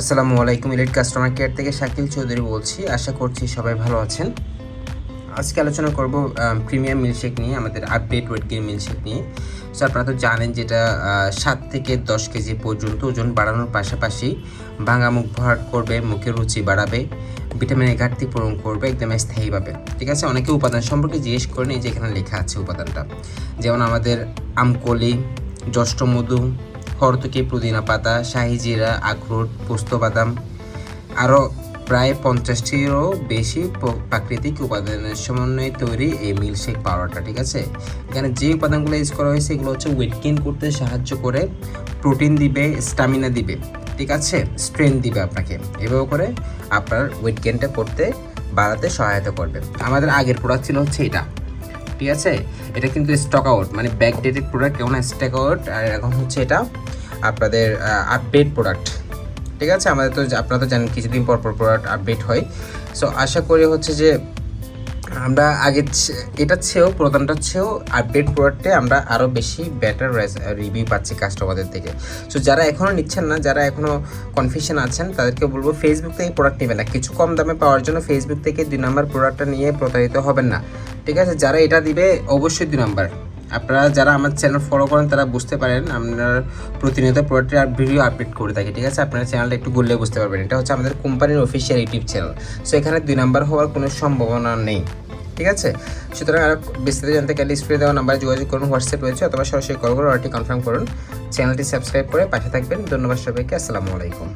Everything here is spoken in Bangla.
আসসালামু আলাইকুম ইলেট কাস্টমার কেয়ার থেকে শাকিল চৌধুরী বলছি। আশা করছি সবাই ভালো আছেন। আজকে আলোচনা করব প্রিমিয়াম মিল্কশেক নিয়ে, আমাদের আপডেট ওয়েট গেইন মিল্কশেক নিয়ে। সো আপনারা তো জানেন যেটা সাত থেকে দশ কেজি পর্যন্ত ওজন বাড়ানোর পাশাপাশি ভাঙা মুখ ভরাট করবে, মুখের রুচি বাড়াবে ভিটামিনের ঘাটতি পূরণ করবে, একদম স্থায়ীভাবে। ঠিক আছে? অনেকে উপাদান সম্পর্কে জিজ্ঞেস করেন, এই যে এখানে লেখা আছে উপাদানটা। যেমন আমাদের আমকলি, জষ্টমধু হরতকি পুদিনা পাতা, শাহি জিরা আখরোট পোস্ত বাদাম আরও প্রায় পঞ্চাশটিরও বেশি প্রাকৃতিক উপাদানের সমন্বয়ে তৈরি এই মিল্কশেক পাউডারটা ঠিক আছে? এখানে যে উপাদানগুলো ইউজ করা হয়েছে এগুলো হচ্ছে ওয়েট গেইন করতে সাহায্য করে প্রোটিন দিবে স্টামিনা দিবে, ঠিক আছে? স্ট্রেংথ দিবে আপনাকে। এভাবে করে আপনার ওয়েট গেইনটা করতে, বাড়াতে সহায়তা করবে। আমাদের আগের প্রোডাক্ট ছিল হচ্ছে এটা, ঠিক আছে? এটা কিন্তু স্টক আউট মানে ব্যাক ডেটেড প্রোডাক্ট কেমন স্টক আউট আর এখন হচ্ছে এটা আপনাদের আপডেট প্রোডাক্ট ঠিক আছে? আমাদের তো আপনারা তো জানেন কিছুদিন পর পর প্রোডাক্ট আপডেট হয়। সো আশা করি হচ্ছে যে আমরা আগে এটার চেয়েও প্রধানটার চেয়েও আপডেট প্রোডাক্টে আমরা আরও বেশি বেটার রিভিউ পাচ্ছি কাস্টমারদের থেকে। সো যারা এখনও নিচ্ছেন না, যারা এখনও কনফিউশন আছেন, তাদেরকে বলব ফেসবুক থেকে প্রোডাক্ট নেবেন না। কিছু কম দামে পাওয়ার জন্য ফেসবুক থেকে দুই নম্বর প্রোডাক্টটা নিয়ে প্রতারিত হবেন না। ঠিক আছে? যারা এটা দিবে, অবশ্যই দুই নম্বর। আপনারা যারা আমার চ্যানেল ফলো করেন, তারা বুঝতে পারেন আপনার প্রতিনিয়ত প্রোডাক্টের আর ভিডিও আপডেট করে থাকি, ঠিক আছে? আপনারা চ্যানেলটা একটু ঘুরলে বুঝতে পারবেন। এটা হচ্ছে আমাদের কোম্পানির অফিসিয়াল ইউটিউব চ্যানেল সো এখানে দুই নাম্বার হওয়ার কোনো সম্ভাবনা নেই, ঠিক আছে? সুতরাং আরও বিস্তারিত জানতে গেলে স্ক্রিনে দেওয়া নাম্বারে যোগাযোগ করুন হোয়াটসঅ্যাপ রয়েছে, অথবা সরাসরি কল করে অর্ডারটি কনফার্ম করুন। চ্যানেলটি সাবস্ক্রাইব করে পাশে থাকবেন। ধন্যবাদ সবাইকে। আসসালামু আলাইকুম।